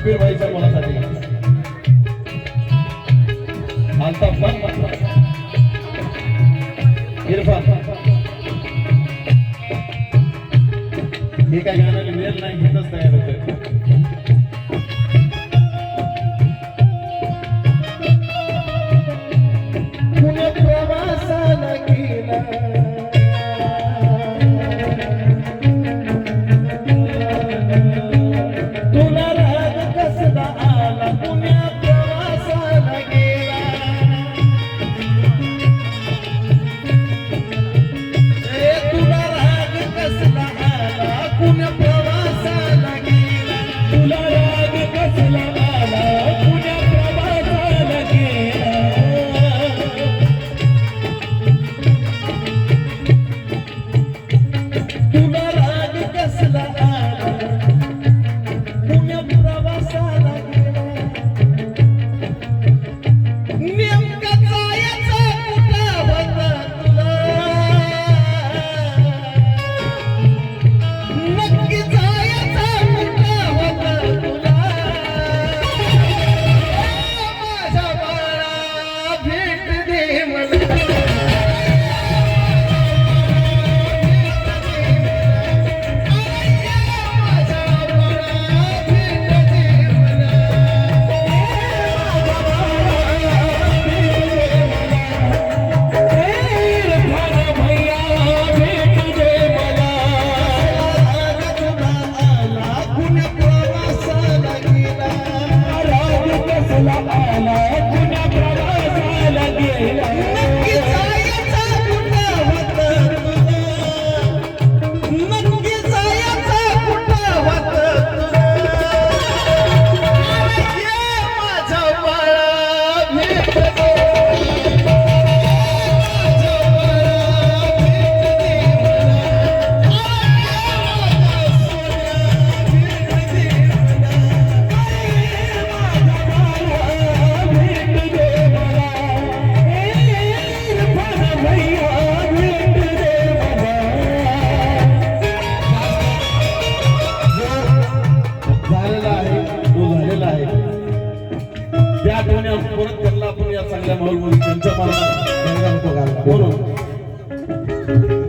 कबीर भाईच्या मुलासाठी आता पण इरफान. हे काय गाण्याला मिळेल नाही घेतच तयार होते Amen. आठवणी आपण परत त्यांना आपण या चांगल्या माहोल त्यांच्या मला म्हणून